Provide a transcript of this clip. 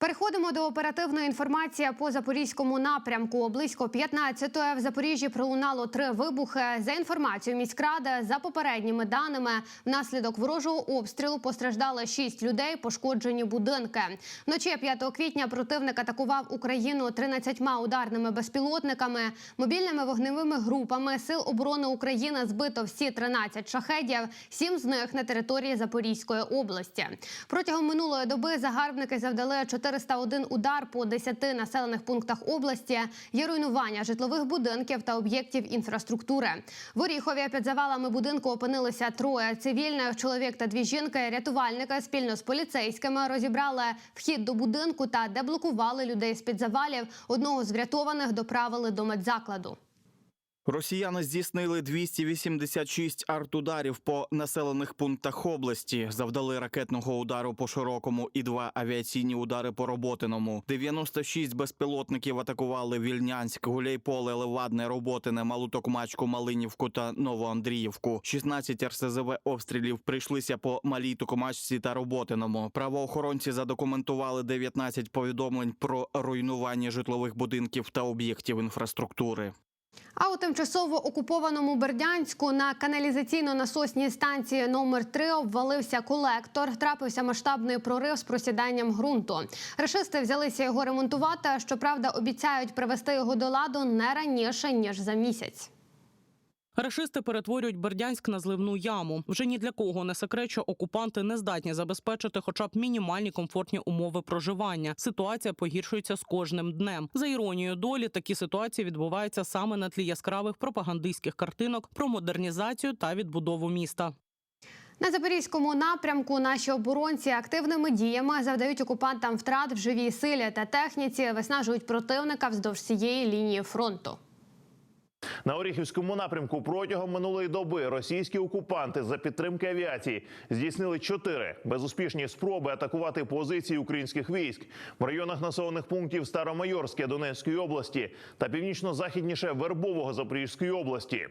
Переходимо до оперативної інформації по запорізькому напрямку. Близько 15-ї в Запоріжжі пролунало три вибухи. За інформацією міськради, за попередніми даними, внаслідок ворожого обстрілу постраждали шість людей, пошкоджені будинки. Вночі 5 квітня противник атакував Україну 13 ударними безпілотниками, мобільними вогневими групами сил оборони України збито всі 13 шахедів, сім з них на території Запорізької області. Протягом минулої доби загарбники завдали 401 удар по 10 населених пунктах області. Є руйнування житлових будинків та об'єктів інфраструктури. В Оріхові під завалами будинку опинилися троє цивільних чоловік та дві жінки. Рятувальники спільно з поліцейськими розібрали вхід до будинку та деблокували людей з під завалів. Одного з врятованих доправили до медзакладу. Росіяни здійснили 286 артударів по населених пунктах області, завдали ракетного удару по широкому і два авіаційні удари по роботиному. 96 безпілотників атакували Вільнянськ, Гуляйполе, Левадне, Роботине, Малутокмачку, Малинівку та Новоандріївку. 16 РСЗВ обстрілів прийшлися по Малій Токмачці та Роботиному. Правоохоронці задокументували 19 повідомлень про руйнування житлових будинків та об'єктів інфраструктури. А у тимчасово окупованому Бердянську на каналізаційно-насосній станції номер 3 обвалився колектор. Трапився масштабний прорив з просіданням ґрунту. Решисти взялися його ремонтувати. Щоправда, обіцяють привести його до ладу не раніше ніж за місяць. Рашисти перетворюють Бердянськ на зливну яму. Вже ні для кого не секрет, що окупанти не здатні забезпечити хоча б мінімальні комфортні умови проживання. Ситуація погіршується з кожним днем. За іронією долі, такі ситуації відбуваються саме на тлі яскравих пропагандистських картинок про модернізацію та відбудову міста. На запорізькому напрямку наші оборонці активними діями завдають окупантам втрат в живій силі та техніці, виснажують противника вздовж всієї лінії фронту. На Оріхівському напрямку протягом минулої доби російські окупанти за підтримки авіації здійснили чотири безуспішні спроби атакувати позиції українських військ в районах населених пунктів Старомайорське Донецької області та північно-західніше Вербового Запорізької області.